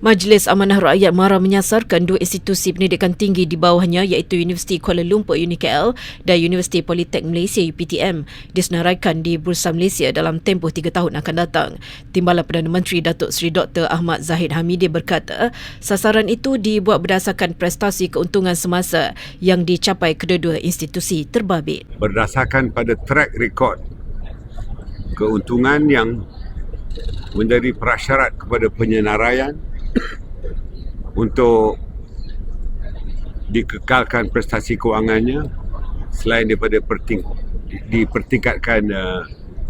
Majlis Amanah Rakyat Mara menyasarkan dua institusi pendidikan tinggi di bawahnya iaitu Universiti Kuala Lumpur UniKL dan Universiti Politek Malaysia UPTM disenaraikan di Bursa Malaysia dalam tempoh tiga tahun akan datang. Timbalan Perdana Menteri Datuk Seri Dr. Ahmad Zahid Hamidi berkata, sasaran itu dibuat berdasarkan prestasi keuntungan semasa yang dicapai kedua-dua institusi terbabit. Berdasarkan pada track record keuntungan yang menjadi prasyarat kepada penyenaraian untuk dikekalkan prestasi kewangannya selain daripada perting, dipertingkatkan uh,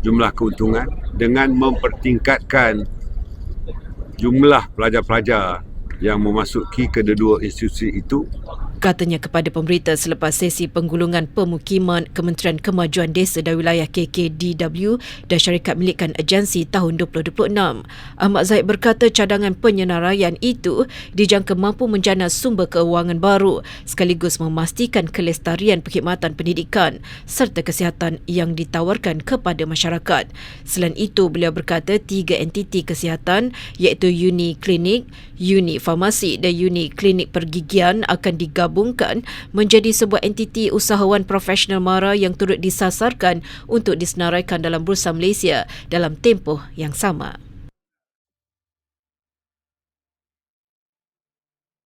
jumlah keuntungan dengan mempertingkatkan jumlah pelajar-pelajar yang memasuki kedua-dua institusi itu katanya kepada pemberita selepas sesi penggulungan pemukiman Kementerian Kemajuan Desa dan Wilayah KKDW dan syarikat milikan agensi tahun 2026. Ahmad Zaid berkata cadangan penyenaraian itu dijangka mampu menjana sumber keuangan baru sekaligus memastikan kelestarian perkhidmatan pendidikan serta kesihatan yang ditawarkan kepada masyarakat. Selain itu, beliau berkata tiga entiti kesihatan iaitu Uni Klinik, Uni Farmasi dan Uni Klinik Pergigian akan digabungkan digabungkan menjadi sebuah entiti usahawan profesional MARA yang turut disasarkan untuk disenaraikan dalam Bursa Malaysia dalam tempoh yang sama.